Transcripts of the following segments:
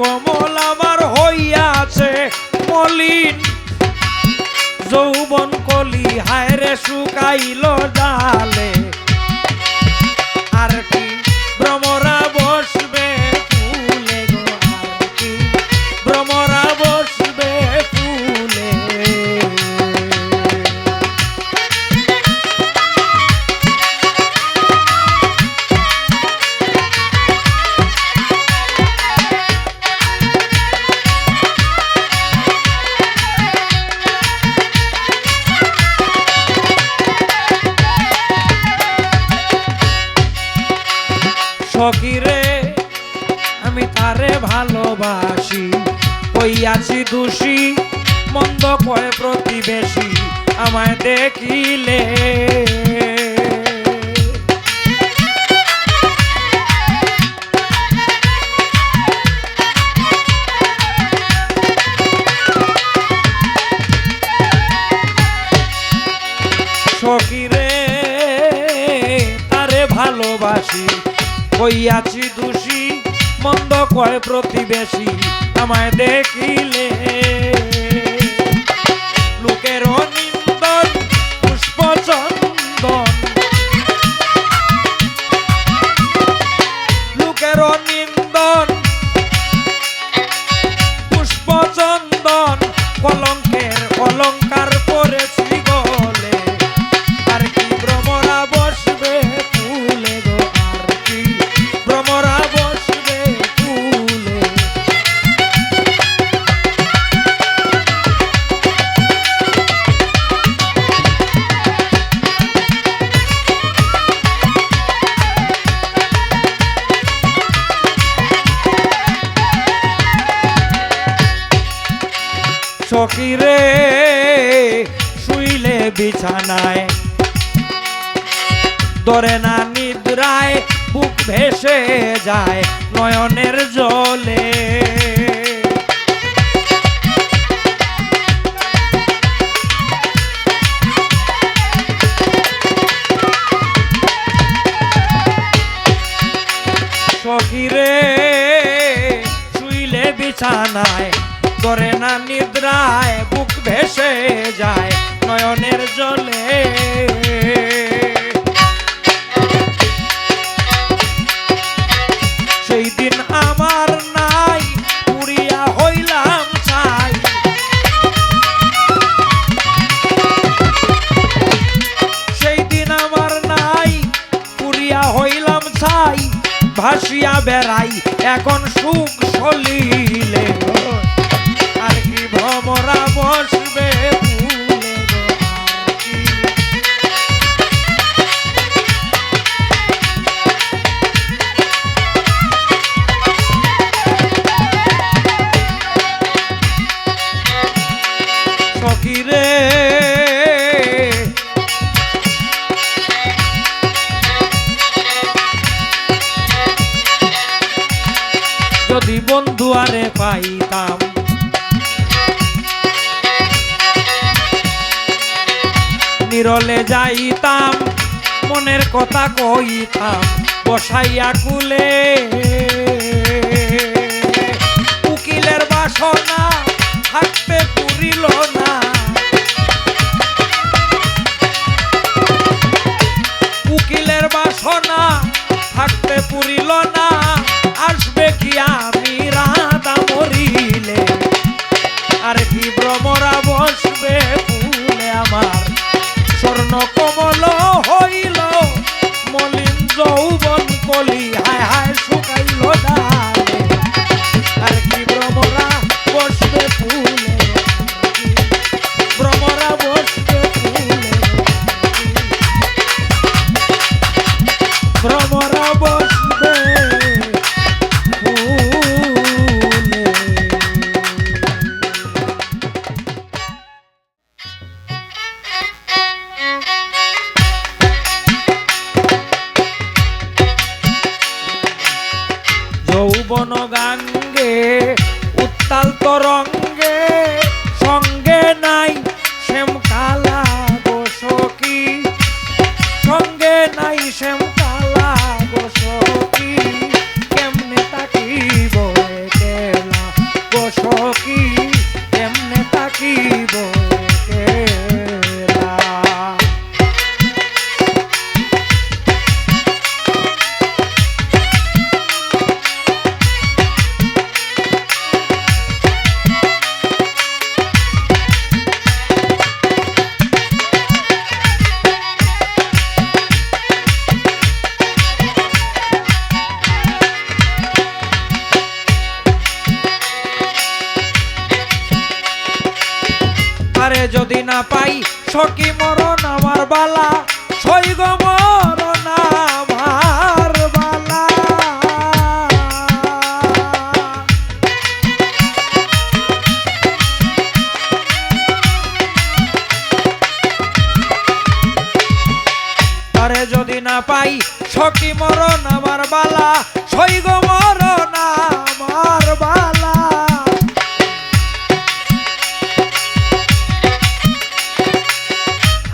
কমল আমার হইয়াছে মলিন। যৌবন কলি হায়রে শুকাইল জালে। ভালোবাসি হইয়াছি দোষী মন্দ কয় প্রতিবেশী আমায় দেখিলে। সকিরে তারে ভালোবাসি হইয়াছি দোষী মন্দ কয় প্রতিবেশী আমায় দেখিলে। লোকের নিন্দন পুষ্প চন্দন লোকের বিছানায়। ধরে না নিদ্রায় বুক ভেসে যায় নয়নের জলে। বেড়াই এখন বন্ধু আরে পাইতাম। নিরলে যাইতাম মনের কথা কইতাম বসাইয়া কুলে। উকিলের বাসনা থাকতে পুরিল হায় হায়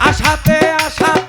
আশাতে আশাতে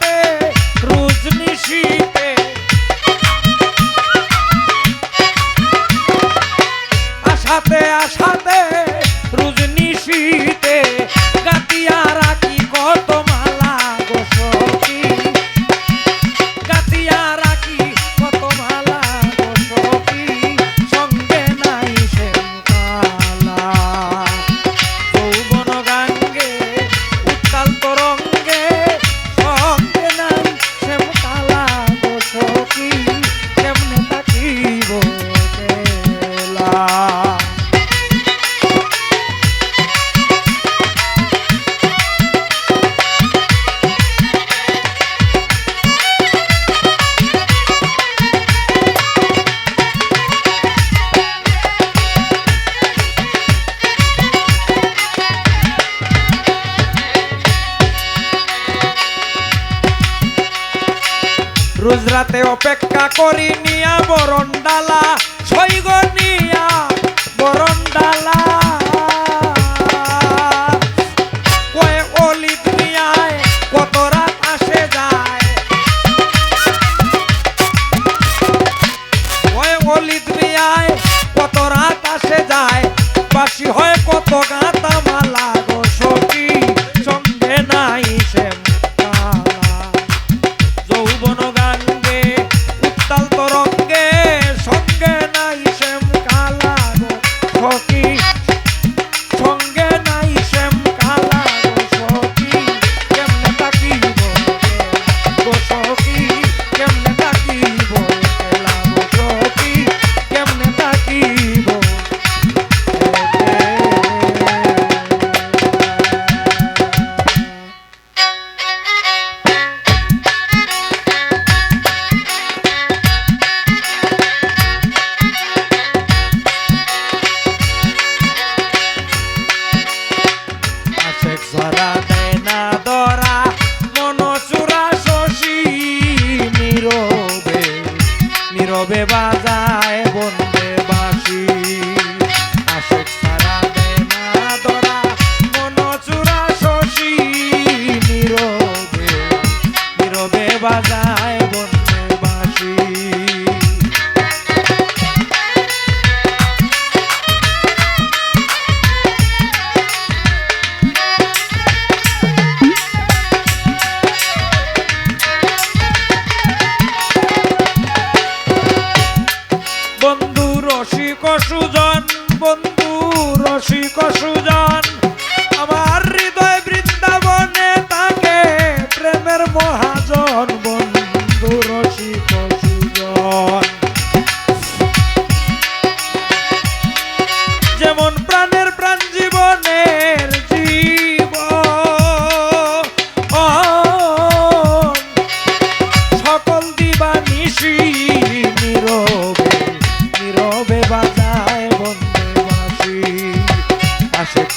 করি নিয়া বরণ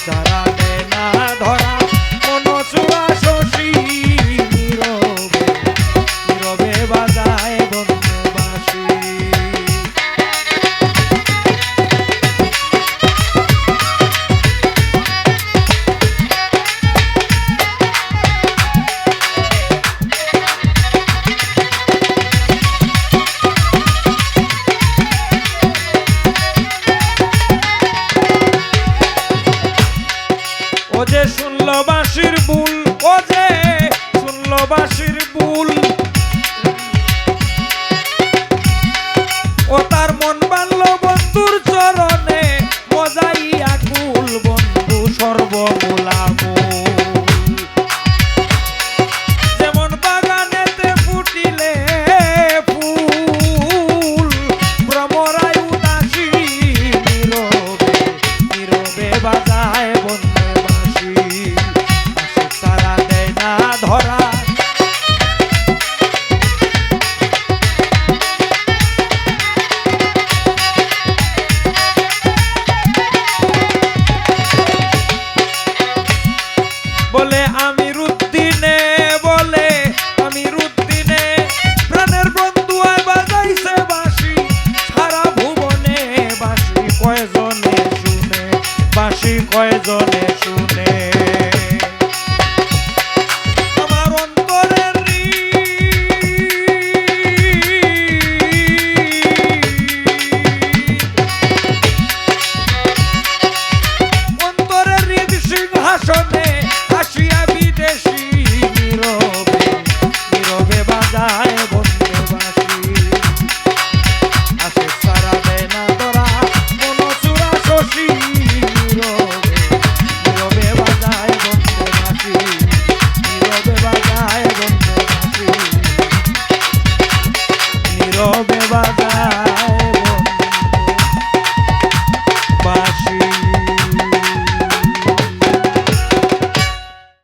সারা দেয় না ধরা